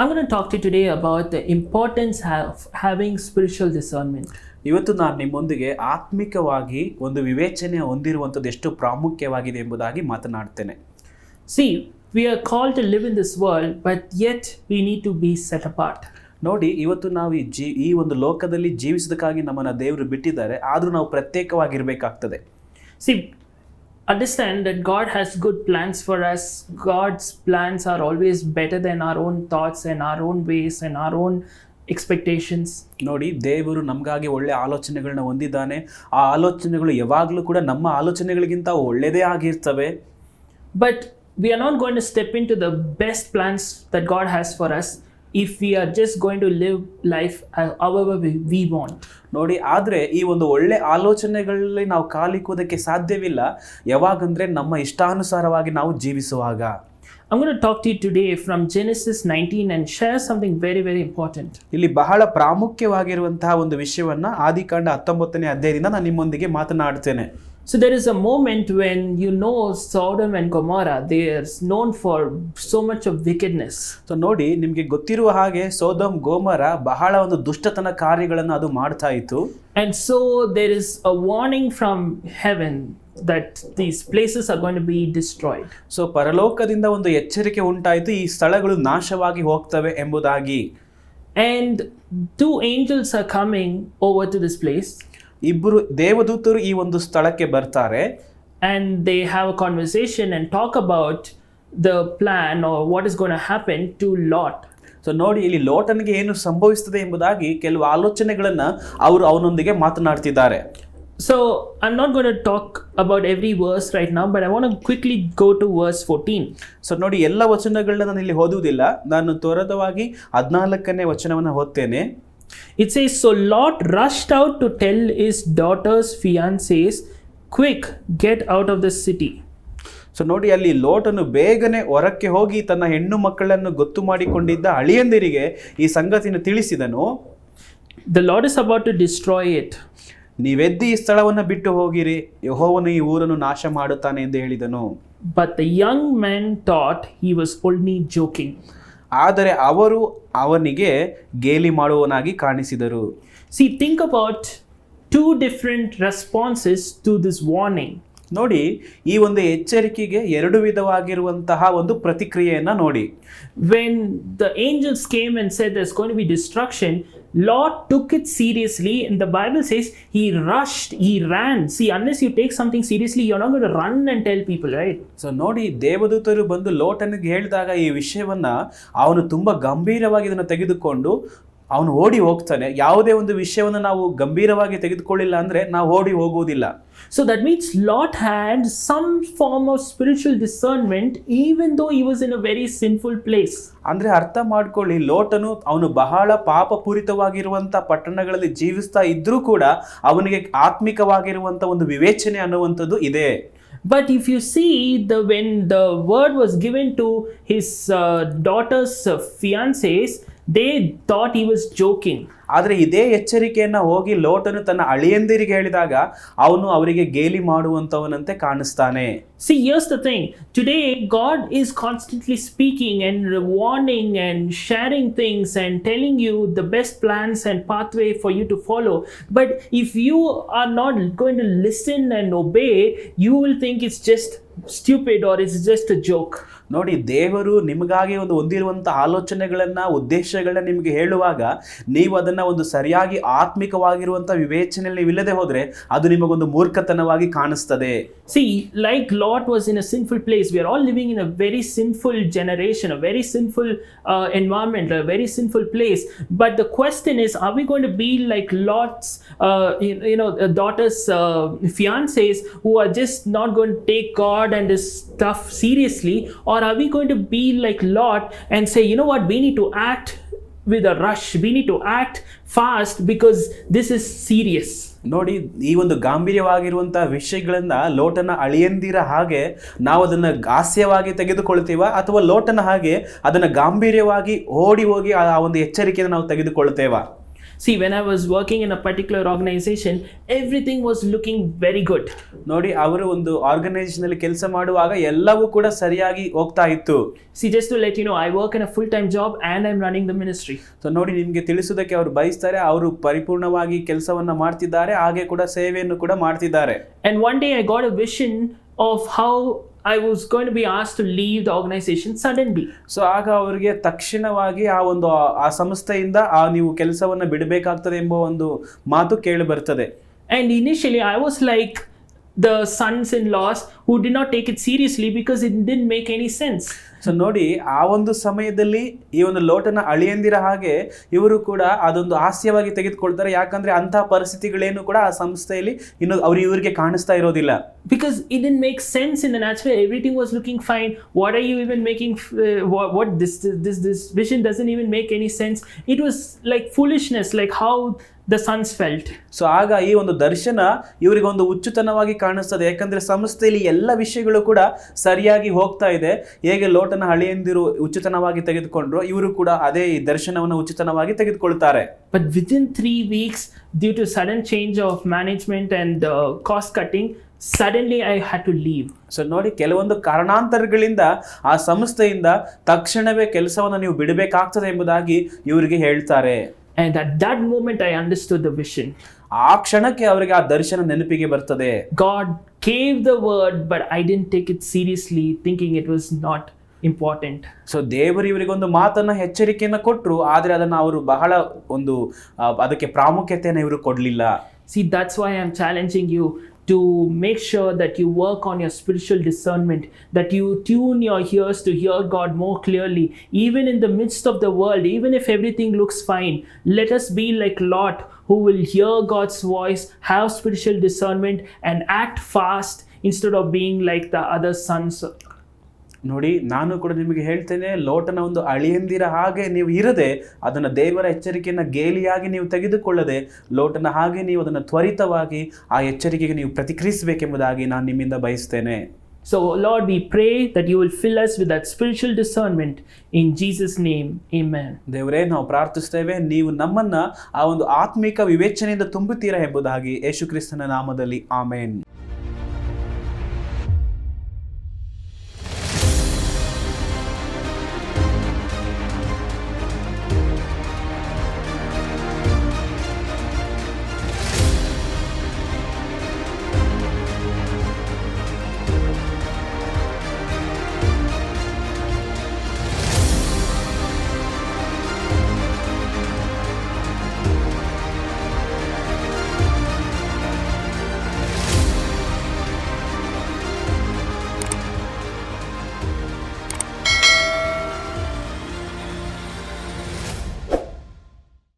I good talk to today about the importance of having spiritual discernment ಇವತ್ತು ನಾನು ನಿಮ್ಮೊಂದಿಗೆ ಆತ್ಮಿಕವಾಗಿ ಒಂದು ವಿವೇಚನೆ ಹೊಂದಿರುವಂಥದ್ದು ಎಷ್ಟು ಪ್ರಾಮುಖ್ಯವಾಗಿದೆ ಎಂಬುದಾಗಿ ಮಾತನಾಡ್ತೇನೆ. See we are call to live in this world but yet we need to be set apart ನೋಡಿ ಇವತ್ತು ನಾವು ಈ ಜೀ ಈ ಒಂದು ಲೋಕದಲ್ಲಿ ಜೀವಿಸೋದಕ್ಕಾಗಿ ನಮ್ಮನ್ನು ದೇವರು ಬಿಟ್ಟಿದ್ದಾರೆ ಆದರೂ ನಾವು ಪ್ರತ್ಯೇಕವಾಗಿರಬೇಕಾಗ್ತದೆ. See understand that God has good plans for us. God's plans are always better than our own thoughts and our own ways and our own expectations. ನೋಡಿ ದೇವರು ನಮಗಾಗಿ ಒಳ್ಳೆ ಆಲೋಚನೆಗಳನ್ನ ಹೊಂದಿದ್ದಾನೆ ಆ ಆಲೋಚನೆಗಳು ಯಾವಾಗಲೂ ಕೂಡ ನಮ್ಮ ಆಲೋಚನೆಗಳಿಗಿಂತ ಒಳ್ಳೆಯದೇ ಆಗಿರ್ತವೆ But we are not going to step into the best plans that God has for us if we we are just going to live life we want. ನೋಡಿ ಆದರೆ ಈ ಒಂದು ಒಳ್ಳೆ ಆಲೋಚನೆಗಳಲ್ಲಿ ನಾವು ಕಾಲಿಕ್ಕೋದಕ್ಕೆ ಸಾಧ್ಯವಿಲ್ಲ ಯಾವಾಗಂದರೆ ನಮ್ಮ ಇಷ್ಟಾನುಸಾರವಾಗಿ ನಾವು ಜೀವಿಸುವಾಗ I'm going to talk to you today from Genesis 19 and share something very, very important. ಇಲ್ಲಿ ಬಹಳ ಪ್ರಾಮುಖ್ಯವಾಗಿರುವಂತಹ ಒಂದು ವಿಷಯವನ್ನು ಆದಿಕಾಂಡ ಹತ್ತೊಂಬತ್ತನೇ ಅಧ್ಯಾಯದಿಂದ ನಾನು ನಿಮ್ಮೊಂದಿಗೆ ಮಾತನಾಡ್ತೇನೆ So, there is a moment when you know Sodom and Gomorrah, they are known for so much of wickedness. So ನೋಡಿ ನಿಮಗೆ ಗೊತ್ತಿರುವ ಹಾಗೆ ಸೋದಮ್ ಗೋಮರ ಬಹಳ ಒಂದು ದುಷ್ಟತನ ಕಾರ್ಯಗಳನ್ನು ಅದು ಮಾಡ್ತಾ ಇತ್ತು And so, there is a warning from heaven that these places are going to be destroyed. So ಪರಲೋಕದಿಂದ ಒಂದು ಎಚ್ಚರಿಕೆ ಉಂಟಾಯಿತು ಈ ಸ್ಥಳಗಳು ನಾಶವಾಗಿ ಹೋಗ್ತವೆ ಎಂಬುದಾಗಿ And two angels are coming over to this place ಇಬ್ಬರು ದೇವದೂತರು ಈ ಒಂದು ಸ್ಥಳಕ್ಕೆ ಬರ್ತಾರೆ. And they have a conversation and talk about the plan what is gonna happen to Lot so ನೋಡಿ ಇಲ್ಲಿ ಲೋಟನ್ಗೆ ಏನು ಸಂಭವಿಸ್ತದೆ ಎಂಬುದಾಗಿ ಕೆಲವು ಆಲೋಚನೆಗಳನ್ನು ಅವರು ಅವನೊಂದಿಗೆ ಮಾತನಾಡ್ತಿದ್ದಾರೆ. So I not gonna talk about every verse right ನಾವು but I want quickly go to verse fourteen so ನೋಡಿ ಎಲ್ಲ ವಚನಗಳನ್ನ ನಾನು ಇಲ್ಲಿ ಓದುವುದಿಲ್ಲ. ನಾನು ತ್ವರಿತವಾಗಿ ಹದಿನಾಲ್ಕನೇ ವಚನವನ್ನು ಓದ್ತೇನೆ. It's is so Lot rushed out to tell his daughters fiancés quick get out of the city so ನೋಡಿ ಅಲ್ಲಿ ಲೋಟನು ಬೇಗನೆ ಹೊರಕ್ಕೆ ಹೋಗಿ ತನ್ನ ಹೆಣ್ಣು ಮಕ್ಕಳನ್ನು ಗೊತ್ತು ಮಾಡಿಕೊಂಡಿದ್ದ ಹಳಿಯಂದಿರಿಗೆ ಈ ಸಂಗತಿಯನ್ನು ತಿಳಿಸಿದನು. The Lord is about to destroy it ನೀವೆದ್ದು ಈ ಸ್ಥಳವನ್ನು ಬಿಟ್ಟು ಹೋಗಿರಿ. ಹೋವನು ಈ ಊರನ್ನು ನಾಶ ಮಾಡುತ್ತಾನೆ ಎಂದು ಹೇಳಿದನು. But the young men thought he was fully joking ಆದರೆ ಅವರು ಅವನಿಗೆ ಗೇಲಿ ಮಾಡುವವನಾಗಿ ಕಾಣಿಸಿದರು. See think about two different responses to this warning ನೋಡಿ ಈ ಒಂದು ಎಚ್ಚರಿಕೆಗೆ ಎರಡು ವಿಧವಾಗಿರುವಂತಹ ಒಂದು ಪ್ರತಿಕ್ರಿಯೆಯನ್ನು ನೋಡಿ. When the angels came and said there's going be be Lot took it seriously, and the Bible says he rushed, he ran. See, unless you take something seriously, you're not going to run and tell people, right? So ನೋಡಿ ದೇವದೂತರು ಬಂದು ಲೋಟನಿಗೆ ಹೇಳಿದಾಗ ಈ ವಿಷಯವನ್ನ ಅವನು ತುಂಬಾ ಗಂಭೀರವಾಗಿ ಇದನ್ನು ತೆಗೆದುಕೊಂಡು ಅವನು ಓಡಿ ಹೋಗ್ತಾನೆ. ಯಾವುದೇ ಒಂದು ವಿಷಯವನ್ನು ನಾವು ಗಂಭೀರವಾಗಿ ತೆಗೆದುಕೊಳ್ಳಿಲ್ಲ ಅಂದರೆ ನಾವು ಓಡಿ ಹೋಗುವುದಿಲ್ಲ. So that means Lot had some form of spiritual discernment even though he was in a very sinful place ಅಂದರೆ ಅರ್ಥ ಮಾಡಿಕೊಳ್ಳಿ ಲೋಟನು ಅವನು ಬಹಳ ಪಾಪಪೂರಿತವಾಗಿರುವಂಥ ಪಟ್ಟಣಗಳಲ್ಲಿ ಜೀವಿಸ್ತಾ ಇದ್ದರೂ ಕೂಡ ಅವನಿಗೆ ಆತ್ಮಿಕವಾಗಿರುವಂಥ ಒಂದು ವಿವೇಚನೆ ಅನ್ನುವಂಥದ್ದು ಇದೆ. But if you see the when the word was given to his daughters daughter's uh, fiancés they thought he was joking ಆದರೆ ಇದೇ ಎಚ್ಚರಿಕೆಯನ್ನು ಹೋಗಿ ಲೋಟನು ತನ್ನ ಅಳಿಯಂದಿರಿಗೆ ಹೇಳಿದಾಗ ಅವನು ಅವರಿಗೆ ಗೇಲಿ ಮಾಡುವಂಥವನಂತೆ ಕಾಣಿಸ್ತಾನೆ. See here's the thing today God is constantly speaking and warning and sharing things and telling you the best plans and pathway for you to follow but if you are not going to listen and obey you will think it's just stupid or is just a joke ನೋಡಿ, ದೇವರು ನಿಮಗಾಗಿ ಒಂದು ಹೊಂದಿರುವಂಥ ಆಲೋಚನೆಗಳನ್ನು, ಉದ್ದೇಶಗಳನ್ನ ನಿಮಗೆ ಹೇಳುವಾಗ ನೀವು ಅದನ್ನು ಒಂದು ಸರಿಯಾಗಿ ಆತ್ಮಿಕವಾಗಿರುವಂಥ ವಿವೇಚನೆಯಲ್ಲಿ ಇಲ್ಲದೆ ಹೋದರೆ ಅದು ನಿಮಗೊಂದು ಮೂರ್ಖತನವಾಗಿ ಕಾಣಿಸ್ತದೆ. See like Lot was in a sinful place we are all living in a very sinful generation a very sinful environment a very sinful place but the question is are we going be like Lot's you daughters daughters fiancés who are just not going take God and this stuff seriously or Or are we going to be like Lot and say, you know what, we need to act with a rush, we need to act fast because this is serious. ನೋಡಿ ಈ ಒಂದು ಗಾಂಭೀರ್ಯವಾಗಿರುವಂತಹ ವಿಷಯಗಳನ್ನ ಲೋಟನ ಅಳಿಯಂದಿರ ಹಾಗೆ ನಾವು ಅದನ್ನ ಹಾಸ್ಯವಾಗಿ ತೆಗೆದುಕೊಳ್ತೀವ ಅಥವಾ ಲೋಟನ ಹಾಗೆ ಅದನ್ನ ಗಾಂಭೀರ್ಯವಾಗಿ ಓಡಿ ಹೋಗಿ ಆ ಒಂದು ಎಚ್ಚರಿಕೆಯನ್ನು ನಾವು ತೆಗೆದುಕೊಳ್ತೇವ see when I was working in a particular organization everything was looking very good ನೋಡಿ ಅವರು ಒಂದು ಆರ್ಗನೈಸೇಷನಲ್ಲಿ ಕೆಲಸ ಮಾಡುವಾಗ ಎಲ್ಲವೂ ಕೂಡ ಸರಿಯಾಗಿ ಹೋಗ್ತಾ ಇತ್ತು. See just let you know I work in a full time job and I am running the ministry so ನೋಡಿ ನಿಮಗೆ ತಿಳಿಸೋದಕ್ಕೆ ಅವರು ಬಯಸ್ತಾರೆ ಅವರು ಪರಿಪೂರ್ಣವಾಗಿ ಕೆಲಸವನ್ನು ಮಾಡ್ತಿದ್ದಾರೆ ಹಾಗೆ ಕೂಡ ಸೇವೆಯನ್ನು ಕೂಡ ಮಾಡ್ತಿದ್ದಾರೆ. And one day I got a vision of how I was going to be as to leave the organization suddenly so ಆಗ ಅವರಿಗೆ ತಕ್ಷಣವಾಗಿ ಆ ಒಂದು ಆ ಸಂಸ್ಥೆಯಿಂದ ಆ ನೀವು ಕೆಲಸವನ್ನು ಬಿಡಬೇಕಾಗ್ತದೆ ಎಂಬ ಒಂದು ಮಾತು ಕೇಳಿ ಬರ್ತದೆ. And initially I was like the sons in laws who did not take it seriously because it didn't make any sense. So ನೋಡಿ ಆ ಒಂದು ಸಮಯದಲ್ಲಿ ಈ ಒಂದು ಲೋಟನ ಅಳಿಯಂದಿರ ಹಾಗೆ ಇವರು ಕೂಡ ಅದೊಂದು ಹಾಸ್ಯವಾಗಿ ತೆಗೆದುಕೊಳ್ತಾರೆ ಯಾಕಂದ್ರೆ ಅಂತಹ ಪರಿಸ್ಥಿತಿಗಳೇನು ಕೂಡ ಆ ಸಂಸ್ಥೆಯಲ್ಲಿ ಇನ್ನು ಅವ್ರು ಇವರಿಗೆ ಕಾಣಿಸ್ತಾ ಇರೋದಿಲ್ಲ Because it didn't make sense in the natural. Everything was looking fine. What are you even making? f- Uh, what, what this, this this vision doesn't even make any sense. It was like foolishness, like how the sons felt. So ಆಗ ಈ ಒಂದು ದರ್ಶನ ಇವರಿಗೆ ಒಂದು ಹುಚ್ಚುತನವಾಗಿ ಕಾಣಿಸ್ತದೆ ಯಾಕಂದ್ರೆ ಸಂಸ್ಥೆಯಲ್ಲಿ ಎಲ್ಲ ವಿಷಯಗಳು ಕೂಡ ಸರಿಯಾಗಿ ಹೋಗ್ತಾ ಇದೆ. ಹೇಗೆ ಲೋಟನ ಹಳೆಯಂದಿರು ಉಚಿತನವಾಗಿ ತೆಗೆದುಕೊಂಡ್ರು ಇವರು ಕೂಡ ಅದೇ ಈ ದರ್ಶನವನ್ನು ಉಚಿತನವಾಗಿ ತೆಗೆದುಕೊಳ್ತಾರೆ. But within three weeks due to sudden change of management and cost cutting suddenly I had to leave so ನೋಡಿ ಕೆಲವೊಂದು ಕಾರಣಾಂತರಗಳಿಂದ ಆ ಸಂಸ್ಥೆಯಿಂದ ತಕ್ಷಣವೇ ಕೆಲಸವನ್ನು ನೀವು ಬಿಡಬೇಕಾಗ್ತದೆ ಎಂಬುದಾಗಿ ಇವರಿಗೆ ಹೇಳ್ತಾರೆ. And at that moment I understood the vision ಆ ಕ್ಷಣಕ್ಕೆ ಅವರಿಗೆ ಆ ದರ್ಶನ ನೆನಪಿಗೆ ಬರ್ತದೆ. God gave the word, but I didn't take it seriously, thinking it was not important. So ದೇವರು ಇವರಿಗೆ ಒಂದು ಮಾತನ್ನ ಎಚ್ಚರಿಕೆಯನ್ನ ಕೊಟ್ಟರು ಆದ್ರೆ ಅದನ್ನ ಅವರು ಬಹಳ ಒಂದು ondu ಅದಕ್ಕೆ ಪ್ರಾಮುಖ್ಯತೆಯನ್ನು ಇವರು kodlilla. See, that's why I'm challenging you to make sure that you work on your spiritual discernment, that you tune your ears to hear God more clearly, even in the midst of the world, even if everything looks fine. Let us be like Lot, who will hear God's voice, have spiritual discernment, and act fast instead of being like the other sons. ನೋಡಿ ನಾನು ಕೂಡ ನಿಮಗೆ ಹೇಳ್ತೇನೆ ಲೋಟನ ಒಂದು ಅಳಿಯಂದಿರ ಹಾಗೆ ನೀವು ಇರದೆ ಅದನ್ನು ದೇವರ ಎಚ್ಚರಿಕೆಯನ್ನು ಗೇಲಿಯಾಗಿ ನೀವು ತೆಗೆದುಕೊಳ್ಳದೆ ಲೋಟನ ಹಾಗೆ ನೀವು ಅದನ್ನು ತ್ವರಿತವಾಗಿ ಆ ಎಚ್ಚರಿಕೆಗೆ ನೀವು ಪ್ರತಿಕ್ರಿಯಿಸಬೇಕೆಂಬುದಾಗಿ ನಾನು ನಿಮ್ಮಿಂದ ಬಯಸ್ತೇನೆ. So, Lord, we pray that you will fill us with that spiritual in Jesus name amen. ದೇವರೇ ನಾವು ಪ್ರಾರ್ಥಿಸ್ತೇವೆ ನೀವು ನಮ್ಮನ್ನು ಆ ಒಂದು ಆತ್ಮಿಕ ವಿವೇಚನೆಯಿಂದ ತುಂಬುತ್ತೀರಾ ಎಂಬುದಾಗಿ ಯೇಸು ಕ್ರಿಸ್ತನ ನಾಮದಲ್ಲಿ ಆಮೇನ್.